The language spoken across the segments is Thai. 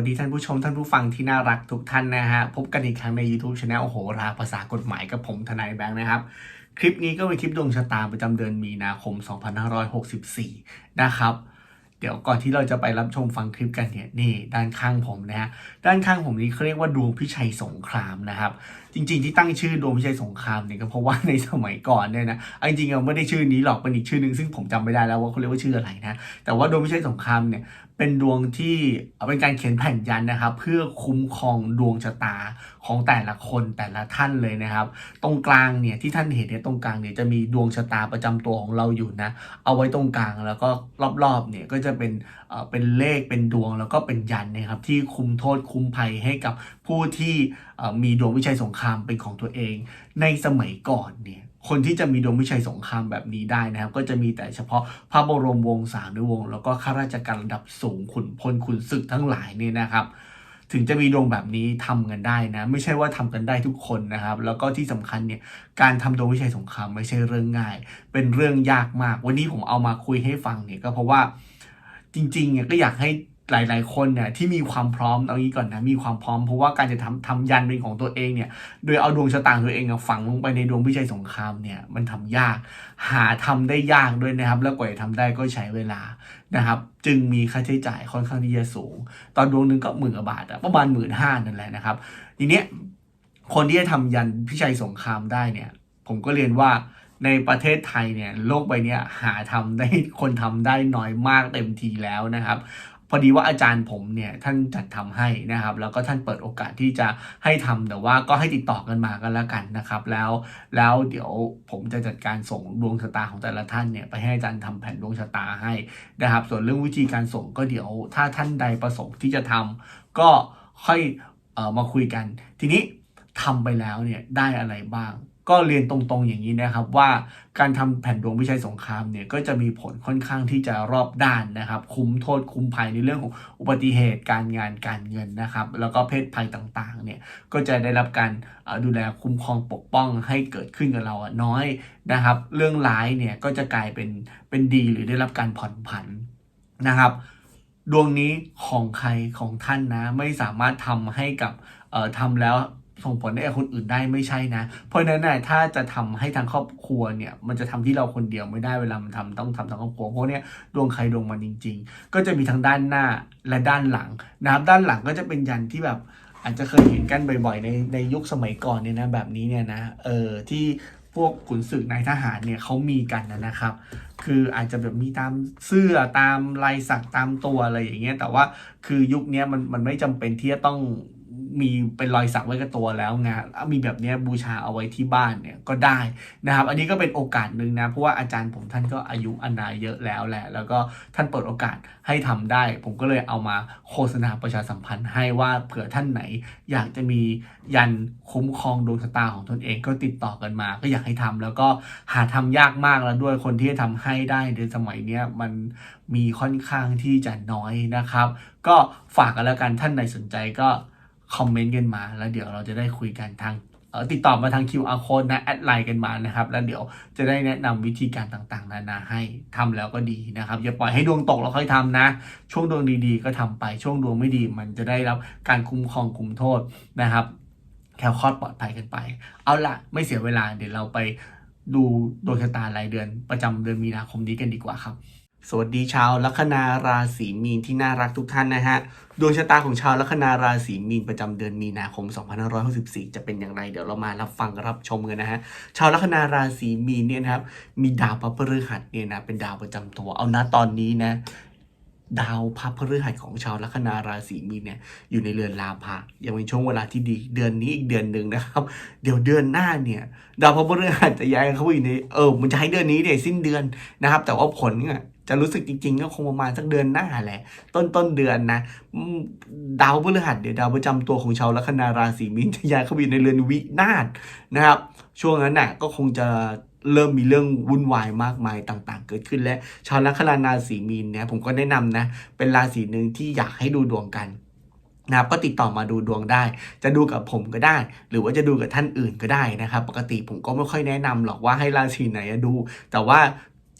วัสดีท่านผู้ชมท่านผู้ฟังที่น่ารักทุกท่านนะฮะ พบกันอีกครั้งใน YouTube c h anel โอโหราภาษากฎหมายกับผมทนายแบงค์นะครับ คลิปนี้ก็เป็นคลิปดวงชะตาประจำเดือนมีนาคม 2564 นะครับ เดี๋ยวก่อนที่เราจะไปรับชมฟังคลิปกันเนี่ยนี่ด้านข้างผมนะฮะด้านข้างผมนี้เขาเรียกว่าดวงพิชัยสงครามนะครับจริง ๆ ที่ตั้งชื่อดวงพิชัยสงครามเนี่ยก็เพราะว่าในสมัยก่อนเนี่ยนะจริงๆเราไม่ได้ชื่อนี้หรอกเป็นอีกชื่อหนึ่งซึ่งผมจำไม่ได้แล้วว่าเขาเรียกว่าชื่ออะไรนะแต่ว่าดวงพิชัยสงครามเนี่ยเป็นดวงที่เป็นการเขียนแผ่นยันนะครับ เพื่อคุ้มครองดวงชะตาของแต่ละคนแต่ละท่านเลยนะครับ ตรงกลางเนี่ยที่ท่านเห็นเนี่ยตรงกลางเนี่ยจะมีดวงชะตาประจำตัวของเราอยู่นะ เอาไว้ตรงกลางแล้วก็รอบๆเนี่ยก็จะเป็นเอ่อเป็นเลขเป็นดวงแล้วก็เป็นยันนะครับที่คุมโทษคุมภัยให้กับ ผู้ที่มีดวงวิชัยสงครามเป็นของตัวเอง ในสมัยก่อนเนี่ยคนที่จะมีดวงวิชัยสงครามแบบนี้ได้นะครับ ก็จะมีแต่เฉพาะพระบรมวงศานุวงศ์แล้วก็ข้าราชการระดับสูงขุนพลขุนศึกทั้งหลายเนี่ยนะครับ ถึงจะมีดวงแบบนี้ทำกันได้นะ ไม่ใช่ว่าทำกันได้ทุกคนนะครับ แล้วก็ที่สำคัญเนี่ยการทำดวงวิชัยสงครามไม่ใช่เรื่องง่าย เป็นเรื่องยากมาก วันนี้ผมเอามาคุยให้ฟังเนี่ยก็เพราะว่าจริงๆเนี่ยก็อยากให้ หลาย ๆ คนเนี่ยที่มีความพร้อมเอางี้ก่อนนะมีความพร้อมเพราะว่าการจะทำทำยันเป็นของตัวเองเนี่ยโดยเอาดวงชะตางตัวเองฝังลงไปในดวงพิชัยสงครามเนี่ยมันทำยาก หาทำได้ยากด้วยนะครับ แล้วกว่าจะทำได้ก็ใช้เวลานะครับ จึงมีค่าใช้จ่ายค่อนข้างที่จะสูง ตอนดวงหนึ่งก็หมื่นกว่าบาทอะประมาณหมื่นห้านั่นแหละนะครับ ทีเนี้ยคนที่จะทำยันพิชัยสงครามได้เนี่ย ผมก็เรียนว่าในประเทศไทยเนี่ยโลกใบนี้หาทำได้คนทำได้น้อยมากเต็มทีแล้วนะครับ พอดีว่าอาจารย์ผมเนี่ยท่านจัดทำให้นะครับ แล้วก็ท่านเปิดโอกาสที่จะให้ทำแต่ว่าก็ให้ติดต่อกันมากันแล้วกันนะครับ แล้วแล้วเดี๋ยวผมจะจัดการส่งดวงชะตาของแต่ละท่านเนี่ยไปให้อาจารย์ทำแผนดวงชะตาให้นะครับ ส่วนเรื่องวิธีการส่งก็เดี๋ยวถ้าท่านใดประสงค์ที่จะทำก็ค่อยเออมาคุยกัน ทีนี้ทำไปแล้วเนี่ยได้อะไรบ้าง ก็เรียนตรงๆอย่างนี้นะครับว่าการทำแผ่นดวงวิชัยสงครามเนี่ยก็จะมีผลค่อนข้างที่จะรอบด้านนะครับ คุ้มโทษคุ้มภัยในเรื่องของอุบัติเหตุการงานการเงินนะครับ แล้วก็เพศภัยต่างๆเนี่ยก็จะได้รับการดูแลคุ้มครองปกป้องให้เกิดขึ้นกับเราอะน้อยนะครับ เรื่องร้ายเนี่ยก็จะกลายเป็นเป็นดีหรือได้รับการผ่อนผันนะครับ ดวงนี้ของใครของท่านนะไม่สามารถทำให้กับทำแล้ว ส่งผลให้คนอื่นได้ไม่ใช่นะ เพราะนั้นน่ะถ้าจะทำให้ทางครอบครัวเนี่ย มันจะทำที่เราคนเดียวไม่ได้เวลามันทำต้องทำทางครอบครัวเพราะเนี่ยดวงใครดวงมันจริง ๆ ก็จะมีทั้งด้านหน้าและด้านหลังนะครับด้านหลังก็จะเป็นยันที่แบบอาจจะเคยเห็นกันบ่อยๆ ในในยุคสมัยก่อนเนี่ยนะแบบนี้เนี่ยนะเออที่พวกขุนศึกนายทหารเนี่ยเขามีกันนะนะครับ คืออาจจะแบบมีตามเสื้อตามลายสักตามตัวอะไรอย่างเงี้ยแต่ว่าคือยุคนี้มันมันไม่จำเป็นที่จะต้อง มีเป็นรอยสักไว้กับตัวแล้วไงมีแบบนี้บูชาเอาไว้ที่บ้านเนี่ยก็ได้นะครับ อันนี้ก็เป็นโอกาสหนึ่งนะ เพราะว่าอาจารย์ผมท่านก็อายุอานายเยอะแล้วแหละ แล้วก็ท่านเปิดโอกาสให้ทำได้ ผมก็เลยเอามาโฆษณาประชาสัมพันธ์ให้ว่าเผื่อท่านไหน อยากจะมียันคุ้มครองดวงชะตาของตนเองก็ติดต่อกันมา ก็อยากให้ทำแล้วก็หาทำยากมากแล้วด้วยคนที่จะทำให้ได้ในสมัยเนี้ยมันมีค่อนข้างที่จะน้อยนะครับ ก็ฝากกันแล้วกันท่านไหนสนใจก็ คอมเมนต์กันมา แล้วเดี๋ยวเราจะได้คุยกันทางติดต่อมาทาง QR code นะแอดไลน์กันมานะครับ แล้วเดี๋ยวจะได้แนะนำวิธีการต่างๆ นานาให้ทำแล้วก็ดีนะครับ อย่าปล่อยให้ดวงตกแล้วค่อยทำนะ ช่วงดวงดีๆ ก็ทำไปช่วงดวงไม่ดี มันจะได้รับการคุ้มครองคุ้มโทษนะครับ แคลคอดปลอดภัยกันไป เอาละไม่เสียเวลาเดี๋ยวเราไปดูดวงชะตารายเดือนประจำเดือนมีนาคมนี้กันดีกว่าครับ สวัสดีชาวลัคนาราศีมีนที่น่ารักทุกท่านนะฮะ ดวงชะตาของชาวลัคนาราศีมีนประจำเดือนมีนาคม 2564 จะเป็นอย่างไร เดี๋ยวเรามารับฟังรับชมกันนะฮะ ชาวลัคนาราศีมีนเนี่ยนะครับ มีดาวพระพฤหัสเนี่ยนะเป็นดาวประจำตัว เอานะตอนนี้นะ ดาวพระพฤหัสของชาวลัคนาราศีมีนเนี่ยอยู่ในเรือนลาภะยังเป็นช่วงเวลาที่ดี เดือนนี้อีกเดือนหนึ่งนะครับ เดี๋ยวเดือนหน้าเนี่ย ดาวพระพฤหัสจะย้ายเข้าไปอยู่ในเออมันจะให้เดือนนี้เดี๋ยวสิ้นเดือนนะครับ แต่ว่าผลเนี่ย จะรู้สึกจริงๆ ก็คงประมาณสักเดือนหน้าแหละ ต้นต้นเดือนนะ ดาวพฤหัสเดี๋ยวดาวประจำตัวของชาวลัคนาราศีมีนจะย้ายเข้าไปในเรือนวินาศนะครับ ช่วงนั้นน่ะก็คงจะเริ่มมีเรื่องวุ่นวายมากมายต่างๆ เกิดขึ้นและชาวลัคนาราศีมีนเนี่ยผมก็แนะนำนะ เป็นราศีหนึ่งที่อยากให้ดูดวงกันนะครับก็ติดต่อมาดูดวงได้ จะดูกับผมก็ได้ หรือว่าจะดูกับท่านอื่นก็ได้นะครับ ปกติผมก็ไม่ค่อยแนะนำหรอกว่าให้ราศีไหนดู แต่ว่า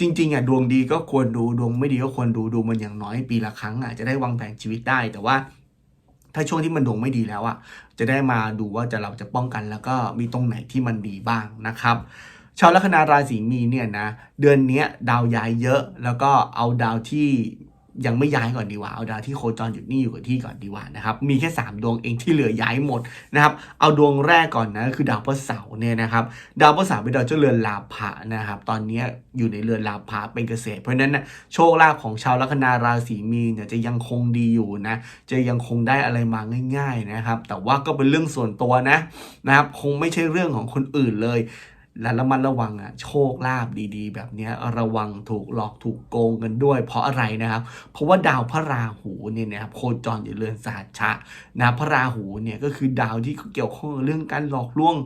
จริงๆอะดวงดีก็ควรดูดวงไม่ดีก็ควรดูดูมันอย่างน้อยปีละครั้งอะจะได้วางแผนชีวิตได้ แต่ว่า ถ้าช่วงที่มันดวงไม่ดีแล้วอะจะได้มาดูว่าจะเราจะป้องกันแล้วก็มีตรงไหนที่มันดีบ้างนะครับชาวลัคนาราศีมีเนี่ยนะเดือนนี้ดาวย้ายเยอะแล้วก็เอาดาวที่ ยังไม่ย้ายก่อนดีกว่า เอาดาวที่โคจรหยุดนิ่อยู่กับที่ก่อนดีกว่านะครับ มีแค่ 3 ดวงเองที่เหลือย้ายหมดนะครับ เอาดวงแรกก่อนนะคือดาวพฤหัสเสาร์เนี่ยนะครับ ดาวพฤหัสเสาร์เป็นดาวเจ้าเรือนลาภะนะครับ ตอนนี้อยู่ในเรือนลาภะเป็นเกษตร เพราะฉะนั้นนะโชคลาภของชาวลัคนาราศีมีนเนี่ยจะยังคงดีอยู่นะ จะยังคงได้อะไรมาง่าย ๆนะครับ แต่ว่าก็เป็นเรื่องส่วนตัวนะนะครับ คงไม่ใช่เรื่องของคนอื่นเลย และระมัดระวังอะโชคลาภดีๆ แบบนี้ระวังถูกหลอกถูกโกงกันด้วย เพราะอะไรนะครับ เพราะว่าดาวพระราหูเนี่ยนะครับโคจรอยู่เรือนสหัชชะนะพระราหูเนี่ยก็คือดาวที่เกี่ยวข้องเรื่องการหลอกลวง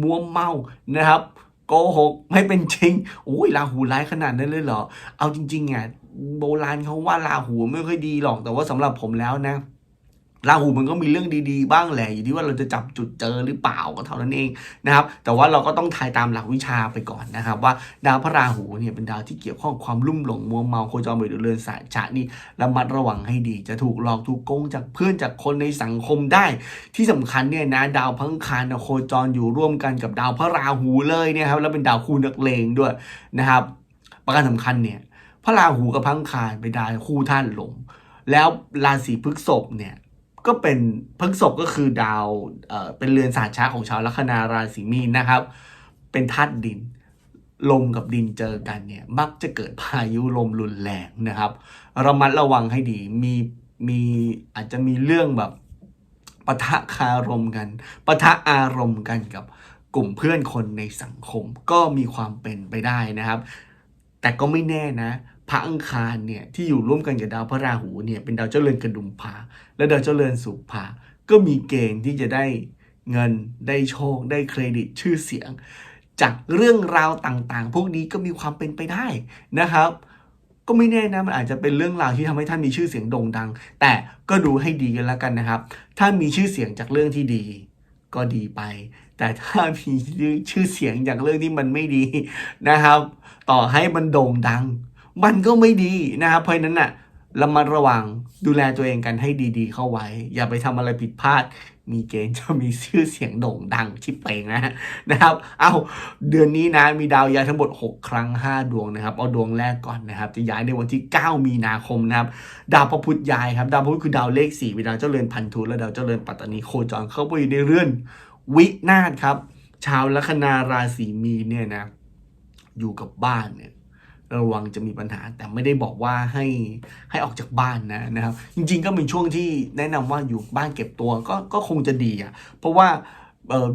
มัวเมานะครับโกหกไม่เป็นจริงโอ้ยราหูร้ายขนาดนั้นเลยเหรอ เอาจริงๆอะโบราณเขาว่าราหูไม่ค่อยดีหรอกแต่ว่าสำหรับผมแล้วนะ ราหูมันก็มีเรื่องดีๆ บ้างแหละอยู่ที่ว่าเราจะจับจุดเจอหรือเปล่าก็เท่านั้นเองนะครับ แต่ว่าเราก็ต้องทายตามหลักวิชาไปก่อนนะครับ ว่าดาวพระราหูเนี่ยเป็นดาวที่เกี่ยวข้องความลุ่มหลงมัวเมาโคจรไปดูเรือนสายชะนี่ระมัดระวังให้ดี จะถูกหลอกถูกโกงจากเพื่อนจากคนในสังคมได้ ที่สำคัญเนี่ยนะดาวพังคารนโคจรอยู่ร่วมกันกับดาวพระราหูเลยเนี่ยครับแล้วเป็นดาวคู่นักเลงด้วยนะครับ ประการสำคัญเนี่ยพระราหูกับพังคารเป็นดาวคู่ท่านหลมแล้วราศีพฤษภเนี่ย ก็เป็นพฤษภก็คือดาวเอ่อเป็นเรือนสาชาของชาวลัคนาราศีมีนนะครับ เป็นธาตุดิน ลมกับดินเจอกันเนี่ยมักจะเกิดพายุลมรุนแรงนะครับระมัดระวังให้ดีมีมีอาจจะมีเรื่องแบบปะทะคารมกันปะทะอารมณ์กันกับกลุ่มเพื่อนคนในสังคมก็มีความเป็นไปได้นะครับ แต่ก็ไม่แน่นะ พระอังคารเนี่ยที่อยู่ร่วมกันกับดาวพระราหูเนี่ยเป็นดาวเจ้าเรือนกระดุมพาและดาวเจ้าเรือนสุภาก็มีเกณฑ์ที่จะได้เงินได้โชค ได้เครดิตชื่อเสียง จากเรื่องราวต่างๆ พวกนี้ก็มีความเป็นไปได้นะครับ ก็ไม่แน่นะมันอาจจะเป็นเรื่องราวที่ทำให้ท่านมีชื่อเสียงโด่งดัง แต่ก็ดูให้ดีกันแล้วกันนะครับ ถ้ามีชื่อเสียงจากเรื่องที่ดี ก็ดีไป แต่ถ้ามีชื่อเสียงจากเรื่องที่มันไม่ดีนะครับ ต่อให้มันโด่งดัง มันก็ไม่ดีนะครับเพราะนั้นน่ะระมัดระวังดูแลตัวเองกันให้ดีๆ เข้าไว้ อย่าไปทำอะไรผิดพลาด มีเกณฑ์จะมีชื่อเสียงโด่งดังชิบเป่งนะนะครับ เอาเดือนนี้นะมีดาวย้ายทั้งหมด 6 ครั้ง 5 ดวงนะครับ เอาดวงแรกก่อนนะครับ จะย้ายในวันที่ 9 มีนาคมนะครับ ดาวพระพุธย้ายครับ ดาวพระพุธคือดาวเลข4เป็นดาวเจ้าเรือนพันธุและดาวเจ้าเรือนปัตตานีโคจรเข้าไปอยู่ในเรือนวินาศครับ ชาวลัคนาราศีมีนเนี่ยนะ อยู่กับบ้านเนี่ย ระวังจะมีปัญหา แต่ไม่ได้บอกว่าให้ให้ออกจากบ้านนะนะครับ จริง ๆ ก็เป็นช่วงที่แนะนำว่าอยู่บ้านเก็บตัวก็ก็คงจะดีอะเพราะว่า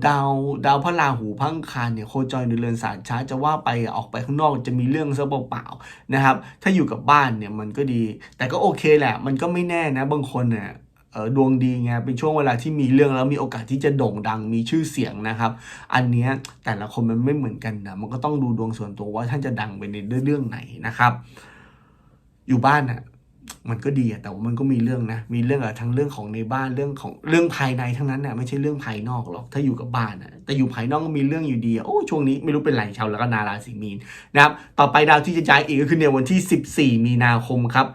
ดาวดาวพระราหูพังคารเนี่ยโคจรในเรือนสารช้าจะว่าไปออกไปข้างนอกจะมีเรื่องซะเปล่าๆนะครับ ถ้าอยู่กับบ้านเนี่ยมันก็ดี แต่ก็โอเคแหละ มันก็ไม่แน่นะ บางคนเนี่ย ดวงดีไงเป็นช่วงเวลาที่มีเรื่องแล้วมีโอกาสที่จะโด่งดังมีชื่อเสียงนะครับ อันนี้แต่ละคนมันไม่เหมือนกันนะมันก็ต้องดูดวงส่วนตัวว่าท่านจะดังไปในเรื่องไหนนะครับ อยู่บ้านน่ะมันก็ดีอะแต่ว่ามันก็มีเรื่องนะ มีเรื่องอะทั้งเรื่องของในบ้านเรื่องของเรื่องภายในทั้งนั้นน่ะไม่ใช่เรื่องภายนอกหรอกถ้าอยู่กับบ้านน่ะแต่อยู่ภายนอกก็มีเรื่องอยู่ดีอะโอ้ช่วงนี้ไม่รู้เป็นไรชาวแล้วก็นาราศีมีนนะครับต่อไปดาวที่จะย้ายอีกก็คือในวันที่ 14 มีนาคมครับ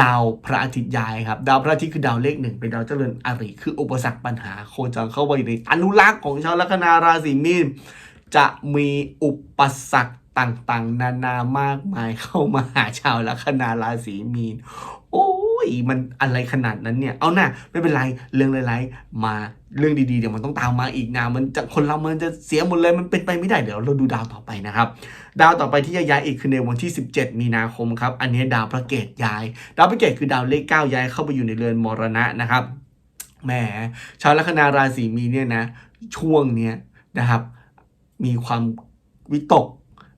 ดาวพระอาทิตย์ย้ายครับ ดาวพระอาทิตย์คือดาวเลขหนึ่งเป็นดาวเจริญอริคืออุปสรรคปัญหาโคจรเข้าไปในอนุรักษ์ของชาวลัคนาราศีมีนจะมีอุปสรรคต่างๆ นานามากมายเข้ามาหาชาวลัคนาราศีมีน โอ้ยมันอะไรขนาดนั้นเนี่ย เอาหน่าไม่เป็นไรเรื่องไรๆมา เรื่องดีๆเดี๋ยวมันต้องตามมาอีกนะมันจะคนเรามันจะเสียหมดเลยมันเป็นไปไม่ได้เดี๋ยวเราดูดาวต่อไปนะครับ ดาวต่อไปที่จะย้ายอีกคือในวันที่ 17 มีนาคมครับ อันนี้ดาวพระเกตย้าย ดาวพระเกตคือดาวเลขเก้าย้ายเข้าไปอยู่ในเรือนมรณะนะครับแหมชาวลัคนาราศีมีเนี่ยนะ ช่วงเนี้ยนะครับ มีความวิตก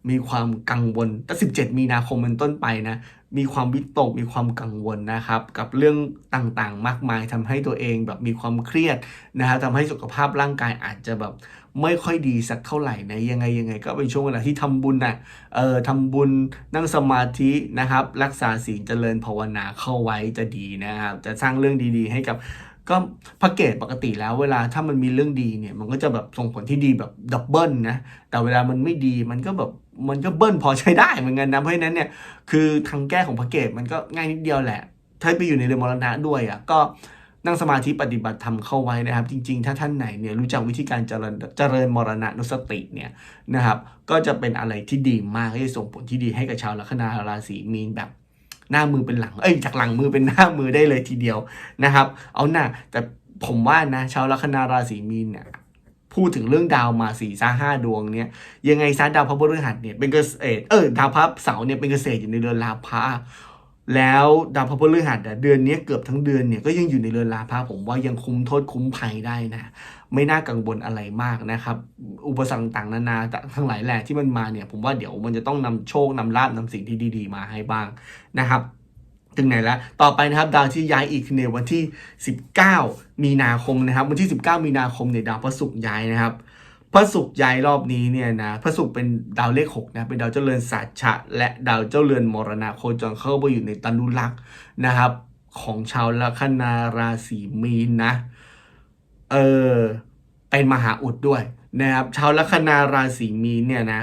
มีความกังวลตั้ง17 มีนาคมเป็นต้นไปนะ มีความวิตก มีความกังวลนะครับ กับเรื่องต่างๆ มากมายทำให้ตัวเองแบบมีความเครียดนะครับทำให้สุขภาพร่างกายอาจจะแบบไม่ค่อยดีสักเท่าไหร่นะ ยังไงยังไง ก็เป็นช่วงเวลาที่ทำบุญนะเอ่อทำบุญนั่งสมาธินะครับ รักษาศีลเจริญภาวนาเข้าไว้จะดีนะครับ จะสร้างเรื่องดีๆ ให้กับ ก็พระเกตปกติแล้วเวลาถ้ามันมีเรื่องดีเนี่ย มันก็จะแบบส่งผลที่ดีแบบดับเบิลนะ แต่เวลามันไม่ดีมันก็แบบมันก็เบิ้ลพอใช้ได้เหมือนกันนะเพราะฉะนั้นเนี่ยคือทางแก้ของพระเกตมันก็ง่ายนิดเดียวแหละ ถ้าไปอยู่ในเรือนมรณะด้วยอะก็นั่งสมาธิปฏิบัติธรรมเข้าไว้นะครับ จริง ๆ ถ้าท่านไหนเนี่ยรู้จักวิธีการเจริญเจริญมรณะนุสติเนี่ยนะครับ ก็จะเป็นอะไรที่ดีมากที่ส่งผลที่ดีให้กับชาวลัคนาราศีมีนแบบ หน้ามือเป็นหลัง เอ้ยจากหลังมือเป็นหน้ามือได้เลยทีเดียวนะครับ เอาหน้าแต่ผมว่านะชาวลัคนาราศีมีนเนี่ยพูดถึงเรื่องดาวมาสี่ซาห้าดวงเนี่ยยังไงซะดาวพระพฤหัสเนี่ยเป็นเกษตรเออดาวพระเสาร์เนี่ยเป็นเกษตรอยู่ในเรือนลาภะแล้วดาวพระพฤหัสเดือนนี้เกือบทั้งเดือนเนี่ยก็ยังอยู่ในเรือนลาภะผมว่ายังคุ้มโทษคุ้มภัยได้นะ ไม่น่ากังวลอะไรมากนะครับ อุปสรรคต่างๆนานาทั้งหลายแหล่ที่มันมาเนี่ย ผมว่าเดี๋ยวมันจะต้องนำโชคนำลาบนำสิ่งที่ดี ๆ มาให้บ้างนะครับถึงไหนแล้ว ต่อไปนะครับดาวที่ย้ายอีกในวันที่ 19 มีนาคมนะครับ วันที่ 19 มีนาคมเนี่ยดาวพระศุกร์ย้ายนะครับพระศุกร์ย้ายรอบนี้เนี่ยนะพระศุกร์เป็นดาวเลขหกนะเป็นดาวเจ้าเรือนสัจฉะและดาวเจ้าเรือนมรณะโคจรเข้าไปอยู่ในตนุลักษ์นะครับ ของชาวลัคนาราศีมีนนะ เออเป็นมหาอุดด้วยนะครับชาวลัคนาราศีมีนเนี่ยนะ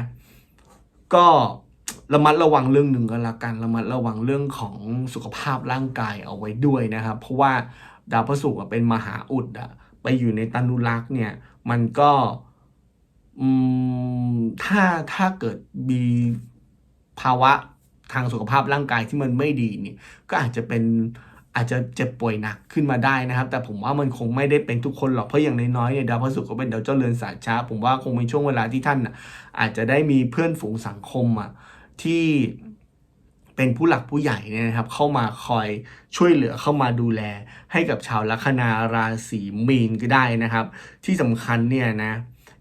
ก็ระมัดระวังเรื่องหนึ่งก็แล้วกันระมัดระวังเรื่องของสุขภาพร่างกายเอาไว้ด้วยนะครับ เพราะว่าดาวพระศุกร์เป็นมหาอุดอะไปอยู่ในตนุรักษ์เนี่ย มันก็อืมถ้าถ้าเกิดมีภาวะทางสุขภาพร่างกายที่มันไม่ดีเนี่ยก็อาจจะเป็น อาจจะเจ็บป่วยหนักขึ้นมาได้นะครับ แต่ผมว่ามันคงไม่ได้เป็นทุกคนหรอกเพราะอย่างน้อยๆเนี่ยดาวพฤหัสก็เป็นดาวเจ้าเรือนสายช้า ผมว่าคงเป็นช่วงเวลาที่ท่านน่ะอาจจะได้มีเพื่อนฝูงสังคมอะที่เป็นผู้หลักผู้ใหญ่เนี่ยนะครับ เข้ามาคอยช่วยเหลือเข้ามาดูแล ให้กับชาวลัคนาราศีมีนก็ได้นะครับ ที่สำคัญเนี่ยนะ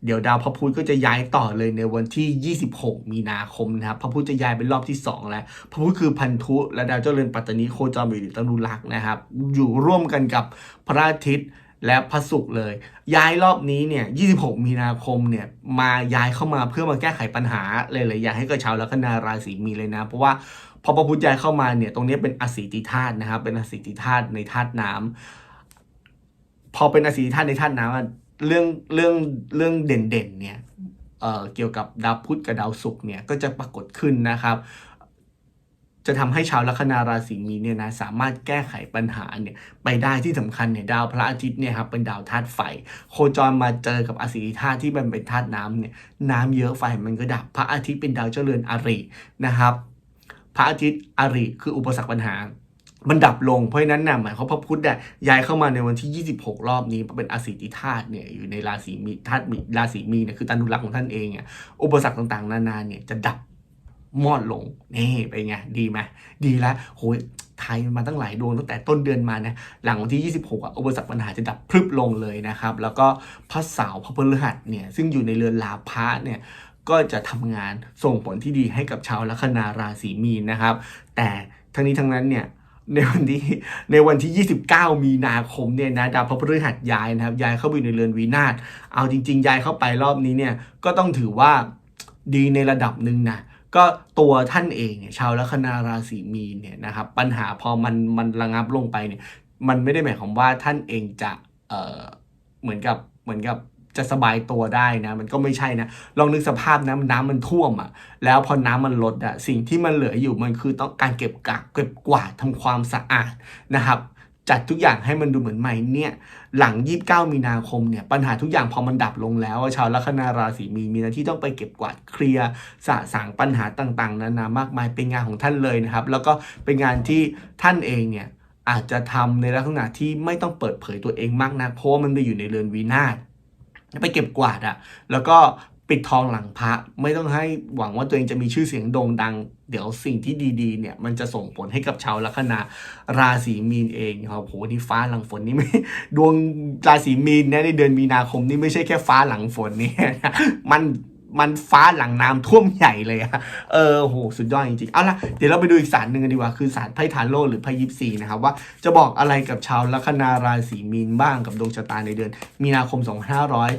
เดี๋ยวดาวพระพุธก็จะย้ายต่อเลยในวันที่ 26 มีนาคมนะครับพระพุธจะย้ายเป็นรอบที่ 2 แล้ว พระพุธคือพันธุและดาวเจ้าเรือนปัตตานีโคจรอยู่ในตนุรักษ์นะครับ อยู่ร่วมกันกับพระอาทิตย์และพระศุกร์เลย ย้ายรอบนี้เนี่ย 26 มีนาคมเนี่ยมาย้ายเข้ามาเพื่อมาแก้ไขปัญหาเลยเลยอยากให้กับชาวลัคนาราศีมีเลยนะ เพราะว่าพอพระพุธย้ายเข้ามาเนี่ยตรงนี้เป็นอสีติธาตุนะครับ เป็นอสีติธาตุในธาตุน้ำพอเป็นอสีธาตุในธาตุน้ำ เรื่องเรื่องเรื่องเด่นๆเนี่ยเอ่อเกี่ยวกับดาวพุธกับดาวศุกร์เนี่ยก็จะปรากฏขึ้นนะครับ จะทำให้ชาวลัคนาราศีมีนเนี่ยนะสามารถแก้ไขปัญหาเนี่ยไปได้ที่สำคัญเนี่ยดาวพระอาทิตย์เนี่ยครับเป็นดาวธาตุไฟ โคจรมาเจอกับอสีธาตุที่มันเป็นธาตุน้ำเนี่ยน้ำเยอะไฟมันก็ดับพระอาทิตย์เป็นดาวเจ้าเรือนอรินะครับ พระอาทิตย์อริคืออุปสรรคปัญหา มันดับลงเพราะฉะนั้นน่ะหมายความพระพุธเนี่ยย้ายเข้ามาในวันที่ 26 รอบนี้เป็นอสิติธาตุเนี่ยอยู่ในราศีมีธาตุมีราศีมีเนี่ยคือตานุรักษ์ของท่านเองอะอุปสรรคต่างๆ นานาเนี่ยจะดับมอดลงนี่เป็นไงดีไหมดีแล้วโหยไทยมาตั้งหลายดวงตั้งแต่ต้นเดือนมานะหลังวันที่ 26อะอุปสรรคปัญหาจะดับพรึบลงเลยนะครับ แล้วก็พระเสาร์พระพฤหัสเนี่ยซึ่งอยู่ในเรือนลาภะเนี่ยก็จะทำงานส่งผลที่ดีให้กับชาวลัคนาราศีมีนนะครับ แต่ทั้งนี้ทั้งนั้นเนี่ย ในวันที่ในวันที่ 29 มีนาคมเนี่ยนะดาวพระพฤหัสย้ายนะครับย้ายเข้าไปในเรือนวินาศเอาจริง ๆ ย้ายเข้าไปรอบนี้เนี่ยก็ต้องถือว่าดีในระดับหนึ่งนะก็ตัวท่านเองเนี่ยชาวลัคนาราศีมีนเนี่ยนะครับปัญหาพอมันมันระงับลงไปเนี่ยมันไม่ได้หมายความว่าท่านเองจะเอ่อเหมือนกับเหมือนกับ จะสบายตัวได้นะ มันก็ไม่ใช่นะ ลองนึกสภาพน้ำน้ำมันท่วมอะ แล้วพอน้ำมันลดอะสิ่งที่มันเหลืออยู่มันคือต้องการเก็บกักเก็บกวาดทำความสะอาดนะครับจัดทุกอย่างให้มันดูเหมือนใหม่เนี่ย หลัง 29 มีนาคมเนี่ย ปัญหาทุกอย่างพอมันดับลงแล้วชาวลัคนาราศีมีนมีหน้าที่ต้องไปเก็บกวาดเคลียร์สะสางปัญหาต่างๆ นานามากมายเป็นงานของท่านเลยนะครับ แล้วก็เป็นงานที่ท่านเองเนี่ยอาจจะทำในลักษณะที่ไม่ต้องเปิดเผยตัวเองมากนะเพราะว่ามันไปอยู่ในเรือนวินาศ ไปเก็บกวาดอะแล้วก็ปิดทองหลังพระไม่ต้องให้หวังว่าตัวเองจะมีชื่อเสียงโด่งดัง เดี๋ยวสิ่งที่ดีๆ เนี่ย มันจะส่งผลให้กับชาวลัคนาราศีมีนเองครับโหนี่ฟ้าหลังฝนนี่ไม่ดวงราศีมีนเนี่ยในเดือนมีนาคมนี่ไม่ใช่แค่ฟ้าหลังฝนนี่มัน มันฟ้าหลังน้ำท่วมใหญ่เลยอะเออโหสุดยอดจริงๆ เอาละเดี๋ยวเราไปดูอีกศาสตร์หนึ่งกันดีกว่า คือศาสตร์ไพ่ทาโร่หรือไพ่ยิปซีนะครับ ว่าจะบอกอะไรกับชาวลัคนาราศีมีนบ้างกับดวงชะตาในเดือน มีนาคม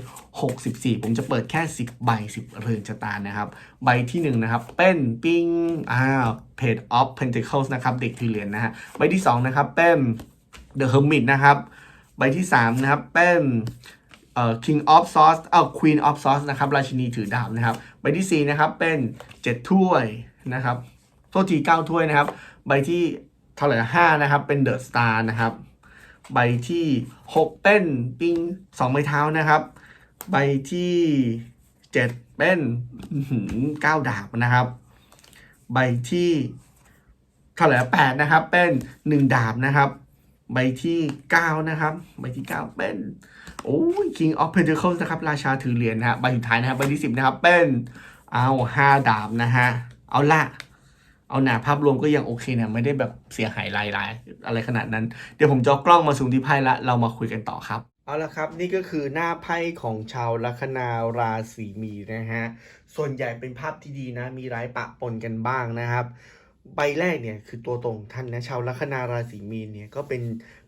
2564 ผมจะเปิดแค่ 10 ใบ 10 เรือนชะตานะครับ ใบที่ 1 นะครับ เป็นปิงอ่า Page of Pentacles นะครับ เด็กที่เหรียญนะฮะ ใบที่ 2 นะครับ เป็น The Hermit นะครับ ใบที่ 3 นะครับ เป็น เอ่อ King of Swords เอ่อ Queen of Swords นะครับราชินีถือดาบนะครับใบที่4นะครับเป็น 7 ถ้วยนะครับโทษที9ถ้วยนะครับ ใบที่เท่าไหร่ห้านะครับเป็น The Star นะครับใบที่หกเป็นปิงสองไม้เท้านะครับ ใบที่เจ็ดเป็นหือเก้าดาบนะครับ ใบที่เท่าไหร่แปดนะครับเป็นหนึ่งดาบนะครับ ใบที่เก้านะครับ ใบที่เก้าเป็นโอ้ย King of Pentacles นะครับ ราชาถือเหรียญนะฮะใบสุดท้ายนะครับใบที่สิบนะครับ เป็นเอาห้าดาบนะฮะ เอาละเอาหนาภาพรวมก็ยังโอเคเนี่ยไม่ได้แบบเสียหายรายรายอะไรขนาดนั้น เดี๋ยวผมจะเอกล้องมาซูมที่ไพ่ละ เรามาคุยกันต่อครับ เอาละครับ นี่ก็คือหน้าไพ่ของชาวลัคนาราศีมีนนะฮะ ส่วนใหญ่เป็นภาพที่ดีนะ มีร้ายปะปนกันบ้างนะครับ ใบแรกเนี่ยคือตัวตรงท่านนะชาวลัคนาราศีมีนเนี่ยก็เป็น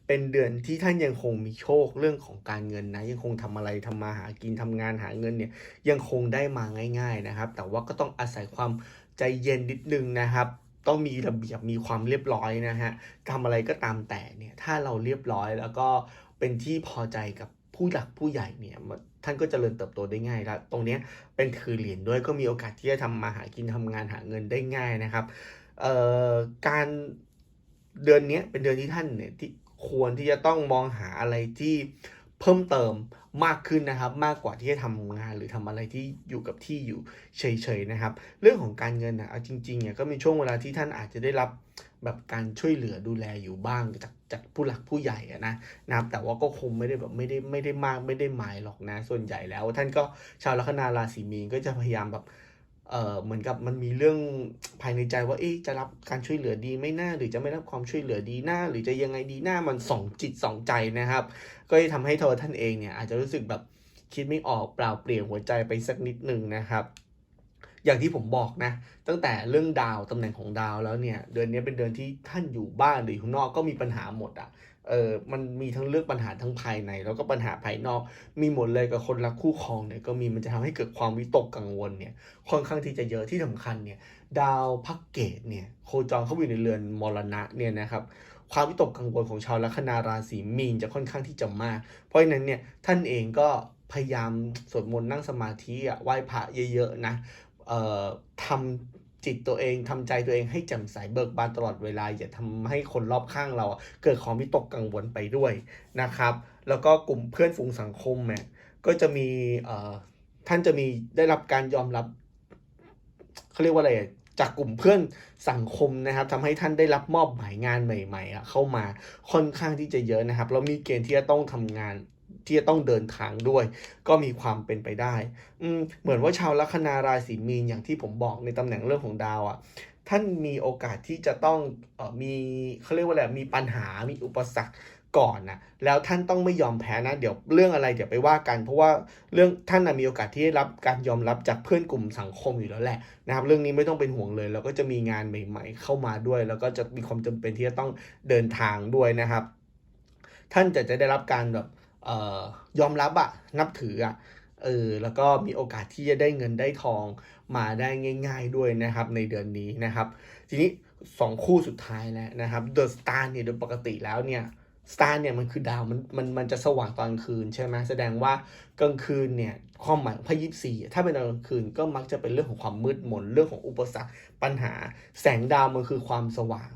เป็นเดือนที่ท่านยังคงมีโชคเรื่องของการเงินนะยังคงทำอะไรทำมาหากินทำงานหาเงินเนี่ยยังคงได้มาง่าย ๆนะครับ แต่ว่าก็ต้องอาศัยความใจเย็นนิดนึงนะครับ ต้องมีระเบียบมีความเรียบร้อยนะฮะทำอะไรก็ตามแต่เนี่ยถ้าเราเรียบร้อยแล้วก็เป็นที่พอใจกับผู้หลักผู้ใหญ่เนี่ยท่านก็จเจริญเติบโตได้ง่ายแล้วตรงเนี้ยเป็นคือเหรียญด้วยก็มีโอกาสที่จะทำมาหากินทำงานหาเงินได้ง่ายนะครับ การเดือนนี้เป็นเดือนที่ท่านเนี่ยที่ควรที่จะต้องมองหาอะไรที่เพิ่มเติมมากขึ้นนะครับ มากกว่าที่จะทำงานหรือทำอะไรที่อยู่กับที่อยู่เฉยๆนะครับ เรื่องของการเงินนะเอาจริงๆเนี่ยก็มีช่วงเวลาที่ท่านอาจจะได้รับแบบการช่วยเหลือดูแลอยู่บ้างจากจากผู้หลักผู้ใหญ่อะนะนะครับ แต่ว่าก็คงไม่ได้แบบไม่ได้ไม่ได้มากไม่ได้หมายหรอกนะ ส่วนใหญ่แล้ว ท่านก็ชาวลัคนาราศีมีนก็จะพยายามแบบ เอ่อเหมือนกับมันมีเรื่องภายในใจว่าเอ๊ะจะรับการช่วยเหลือดีไม่น่า หรือจะไม่รับความช่วยเหลือดีหน้า หรือจะยังไงดีหน้ามันสองจิตสองใจนะครับ ก็จะทำให้ตัวท่านเองเนี่ยอาจจะรู้สึกแบบคิดไม่ออกเปล่าเปลี่ยนหัวใจไปสักนิดหนึ่งนะครับ อย่างที่ผมบอกนะ ตั้งแต่เรื่องดาวตำแหน่งของดาวแล้วเนี่ย เดือนนี้เป็นเดือนที่ท่านอยู่บ้านหรืออยู่ข้างนอกก็มีปัญหาหมดอะ เออมันมีทั้งเรื่องปัญหาทั้งภายใน แล้วก็ปัญหาภายนอก มีหมดเลยกับคนรักคู่ครองเนี่ยก็มีมันจะทำให้เกิดความวิตกกังวลเนี่ยค่อนข้างที่จะเยอะที่สำคัญเนี่ยดาวพักเกตเนี่ยโคจรเข้าไปอยู่ในเรือนมรณะเนี่ยนะครับความวิตกกังวลของชาวลัคนาราศีมีนจะค่อนข้างที่จะมาก เพราะฉะนั้นเนี่ยท่านเองก็พยายามสวดมนต์นั่งสมาธิอะไหว้พระเยอะๆนะเอ่อทำ จิตตัวเองทำใจตัวเองให้แจ่มใสเบิกบานตลอดเวลา อย่าทำให้คนรอบข้างเรา เกิดความวิตกกังวลไปด้วยนะครับ แล้วก็กลุ่มเพื่อนฝูงสังคมเนี่ยก็จะมีท่านจะมีได้รับการยอมรับเขาเรียกว่าอะไรจากกลุ่มเพื่อนสังคมนะครับทำให้ท่านได้รับมอบหมายงานใหม่ ๆ เข้ามาค่อนข้างที่จะเยอะนะครับแล้วมีเกณฑ์ที่จะต้องทำงาน ที่จะต้องเดินทางด้วย ก็มีความเป็นไปได้อืเหมือนว่าชาวลัคนาราศีมีนอย่างที่ผมบอกในตำแหน่งเรื่องของดาวอะ่ะท่านมีโอกาสที่จะต้องออมีเขาเรียกว่าอะไรมีปัญหามีอุปสรรคก่อนนะแล้วท่านต้องไม่ยอมแพ้นะ เดี๋ยวเรื่องอะไรเดี๋ยวไปว่ากัน เพราะว่าเรื่องท่านนะมีโอกาสที่ได้รับการยอมรับจากเพื่อนกลุ่มสังคมอยู่แล้วแหละนะครับ เรื่องนี้ไม่ต้องเป็นห่วงเลย แล้วก็จะมีงานใหม่ ๆ เข้ามาด้วย แล้วก็จะมีความจำเป็นที่จะต้องเดินทางด้วยนะครับ ท่านจะจะได้รับการแบบ ยอมรับอะนับถืออะเออแล้วก็มีโอกาสที่จะได้เงินได้ทองมาได้ง่าย ๆด้วยนะครับในเดือนนี้นะครับ ทีนี้สองคู่สุดท้ายแล้วนะครับ The Star เนี่ยโดยปกติแล้วเนี่ย Star เนี่ยมันคือดาวมันมันมันจะสว่างตอนคืนใช่ไหมแสดงว่ากลางคืนเนี่ยความหมายพระยิบสี่ถ้าเป็นตอนกลางคืนก็มักจะเป็นเรื่องของความมืดมนเรื่องของอุปสรรคปัญหา แสงดาวมันคือความสว่าง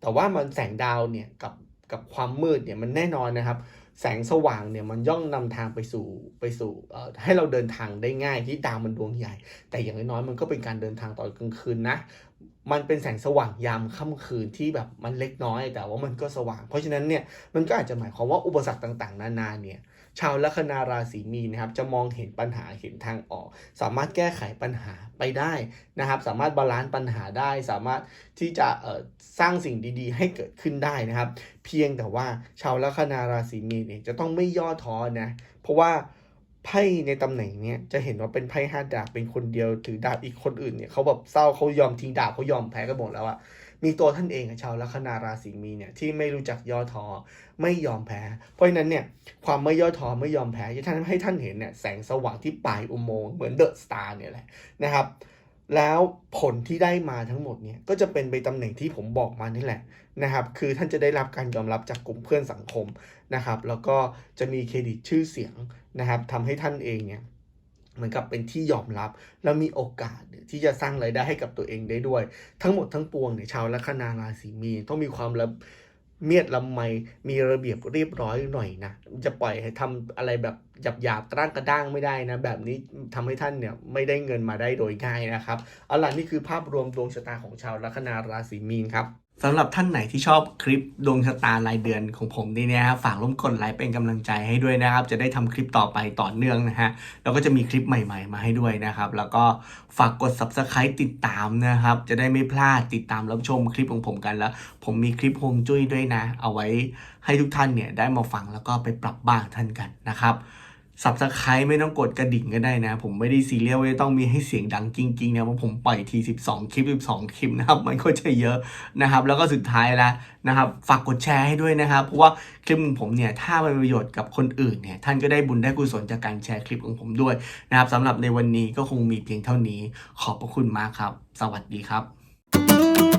แต่ว่ามันแสงดาวเนี่ยกับกับความมืดเนี่ยมันแน่นอนนะครับ แสงสว่างเนี่ยมันย่อมนำทางไปสู่ไปสู่ให้เราเดินทางได้ง่ายที่ดาวมันดวงใหญ่ แต่อย่างน้อยๆมันก็เป็นการเดินทางตอนกลางคืนนะ มันเป็นแสงสว่างยามค่ำคืนที่แบบมันเล็กน้อย แต่ว่ามันก็สว่าง เพราะฉะนั้นเนี่ยมันก็อาจจะหมายความว่าอุปสรรคต่าง ๆ นานาเนี่ย ชาวลัคนาราศีมีนนะครับจะมองเห็นปัญหาเห็นทางออก สามารถแก้ไขปัญหาไปได้นะครับ สามารถบาลานซ์ปัญหาได้ สามารถที่จะสร้างสิ่งดีๆ ให้เกิดขึ้นได้นะครับ เพียงแต่ว่าชาวลัคนาราศีมีนเนี่ยจะต้องไม่ย่อท้อนะเพราะว่าไพ่ในตำแหน่งเนี้ยจะเห็นว่าเป็นไพ่ห้าดาบเป็นคนเดียวถือดาบอีกคนอื่นเนี่ยเขาแบบเศร้าเขายอมทิ้งดาบเขายอมแพ้กันหมดแล้วอะ มีตัวท่านเองชาวลัคนาราศีมีเนี่ยที่ไม่รู้จักย่อท้อไม่ยอมแพ้ เพราะฉะนั้นเนี่ยความไม่ย่อท้อไม่ยอมแพ้จะทำให้ท่านเห็นเนี่ยแสงสว่างที่ปลายอุโมงค์เหมือนเดอะสตาร์เนี่ยแหละนะครับแล้วผลที่ได้มาทั้งหมดเนี่ยก็จะเป็นไปตำแหน่งที่ผมบอกมานี่แหละนะครับคือท่านจะได้รับการยอมรับจากกลุ่มเพื่อนสังคมนะครับแล้วก็จะมีเครดิตชื่อเสียงนะครับทำให้ท่านเองเนี่ย เหมือนกับเป็นที่ยอมรับ แล้วมีโอกาสที่จะสร้างรายได้ให้กับตัวเองได้ด้วย ทั้งหมดทั้งปวงเนี่ยชาวลัคนาราศีมีนต้องมีความรับเมียดลำไมมีระเบียบเรียบร้อยหน่อยนะ จะปล่อยให้ทำอะไรแบบหยาบๆกระด้างกระด้างไม่ได้นะ แบบนี้ทำให้ท่านเนี่ยไม่ได้เงินมาได้โดยง่ายนะครับ เอาล่ะนี่คือภาพรวมดวงชะตาของชาวลัคนาราศีมีนครับ สำหรับท่านไหนที่ชอบคลิปดวงชะตารายเดือนของผมนี่นี่ยครับฝากร่วมกดไลค์เป็นกำลังใจให้ด้วยนะครับ จะได้ทำคลิปต่อไปต่อเนื่องนะฮะแล้วก็จะมีคลิปใหม่ ๆ มาให้ด้วยนะครับ แล้วก็ฝากกด subscribe ติดตามนะครับ จะได้ไม่พลาดติดตามรับชมคลิปของผมกันแล้ว ผมมีคลิปฮงจุ้ยด้วยนะ เอาไว้ให้ทุกท่านเนี่ยได้มาฟังแล้วก็ไปปรับบ้างท่านกันนะครับ สับสไครไม่ต้องกดกระดิ่งก็ได้นะ ผมไม่ได้ซีเรียสว่าจะต้องมีให้เสียงดังจริงๆนะเพราะผมปล่อยที12 คลิป 12 คลิปนะครับ มันก็จะเยอะนะครับ แล้วก็สุดท้ายแล้วนะครับ ฝากกดแชร์ให้ด้วยนะครับ เพราะว่าคลิปของผมเนี่ย ถ้ามันประโยชน์กับคนอื่นเนี่ย ท่านก็ได้บุญได้กุศลจากการแชร์คลิปของผมด้วยนะครับสำหรับในวันนี้ก็คงมีเพียงเท่านี้ ขอบพระคุณมากครับ สวัสดีครับ